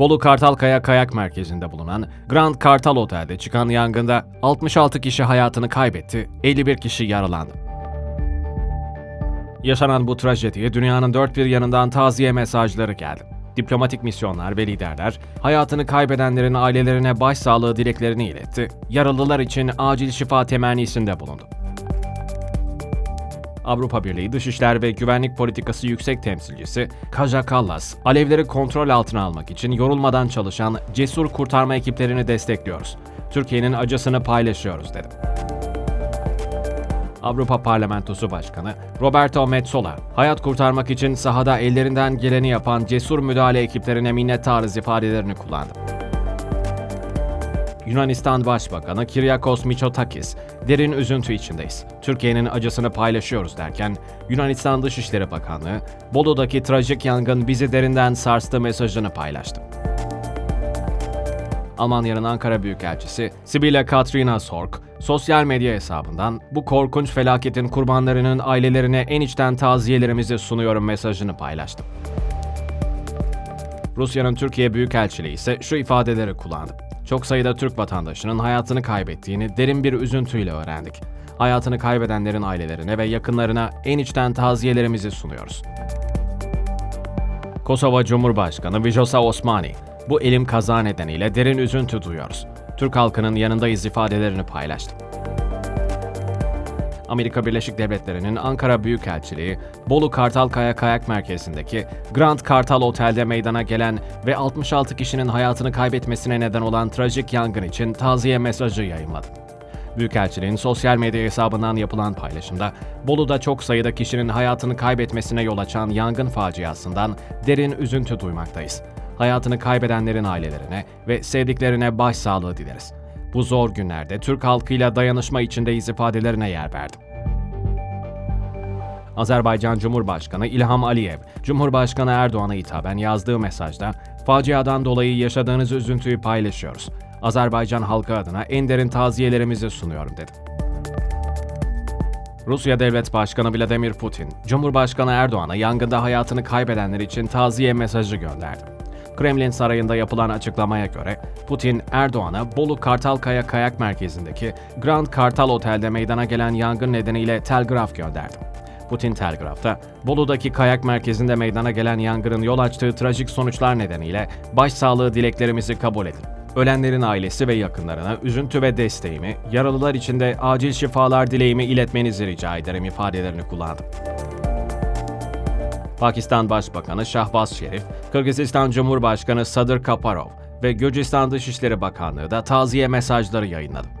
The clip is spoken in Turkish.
Bolu Kartalkaya Kayak Merkezi'nde bulunan Grand Kartal Otel'de çıkan yangında 66 kişi hayatını kaybetti, 51 kişi yaralandı. Yaşanan bu trajediye dünyanın dört bir yanından taziye mesajları geldi. Diplomatik misyonlar ve liderler hayatını kaybedenlerin ailelerine başsağlığı dileklerini iletti. Yaralılar için acil şifa temennisinde bulundu. Avrupa Birliği Dışişler ve Güvenlik Politikası Yüksek Temsilcisi Kaja Kallas, alevleri kontrol altına almak için yorulmadan çalışan cesur kurtarma ekiplerini destekliyoruz. Türkiye'nin acısını paylaşıyoruz dedi. Avrupa Parlamentosu Başkanı Roberto Metsola, hayat kurtarmak için sahada ellerinden geleni yapan cesur müdahale ekiplerine minnettarız ifadelerini kullandı. Yunanistan Başbakanı Kyriakos Mitsotakis, derin üzüntü içindeyiz. Türkiye'nin acısını paylaşıyoruz derken, Yunanistan Dışişleri Bakanlığı, Bolu'daki trajik yangın bizi derinden sarstı mesajını paylaştı. Almanya'nın Ankara Büyükelçisi Sibylle Katrina Sorg, sosyal medya hesabından bu korkunç felaketin kurbanlarının ailelerine en içten taziyelerimizi sunuyorum mesajını paylaştı. Rusya'nın Türkiye Büyükelçiliği ise şu ifadeleri kullandı. Çok sayıda Türk vatandaşının hayatını kaybettiğini derin bir üzüntüyle öğrendik. Hayatını kaybedenlerin ailelerine ve yakınlarına en içten taziyelerimizi sunuyoruz. Kosova Cumhurbaşkanı Vjosa Osmani, bu elim kaza nedeniyle derin üzüntü duyuyoruz. Türk halkının yanındayız ifadelerini paylaştı. Amerika Birleşik Devletleri'nin Ankara Büyükelçiliği, Bolu Kartalkaya Kayak Merkezi'ndeki Grand Kartal Otel'de meydana gelen ve 66 kişinin hayatını kaybetmesine neden olan trajik yangın için taziye mesajı yayınladı. Büyükelçiliğin sosyal medya hesabından yapılan paylaşımda, Bolu'da çok sayıda kişinin hayatını kaybetmesine yol açan yangın faciasından derin üzüntü duymaktayız. Hayatını kaybedenlerin ailelerine ve sevdiklerine başsağlığı dileriz. Bu zor günlerde Türk halkıyla dayanışma içindeyiz ifadelerine yer verdi. Azerbaycan Cumhurbaşkanı İlham Aliyev, Cumhurbaşkanı Erdoğan'a hitaben yazdığı mesajda, faciadan dolayı yaşadığınız üzüntüyü paylaşıyoruz. Azerbaycan halkı adına en derin taziyelerimizi sunuyorum dedi. Rusya Devlet Başkanı Vladimir Putin, Cumhurbaşkanı Erdoğan'a yangında hayatını kaybedenler için taziye mesajı gönderdi. Kremlin Sarayı'nda yapılan açıklamaya göre Putin, Erdoğan'a Bolu Kartalkaya Kayak Merkezi'ndeki Grand Kartal Otel'de meydana gelen yangın nedeniyle telgraf gönderdi. Putin telgrafta, Bolu'daki kayak merkezinde meydana gelen yangının yol açtığı trajik sonuçlar nedeniyle başsağlığı dileklerimizi kabul edin. Ölenlerin ailesi ve yakınlarına üzüntü ve desteğimi, yaralılar için de acil şifalar dileğimi iletmenizi rica ederim ifadelerini kullandı. Pakistan Başbakanı Şahbaz Şerif, Kırgızistan Cumhurbaşkanı Sadır Kaparov ve Gürcistan Dışişleri Bakanlığı da taziye mesajları yayınladı.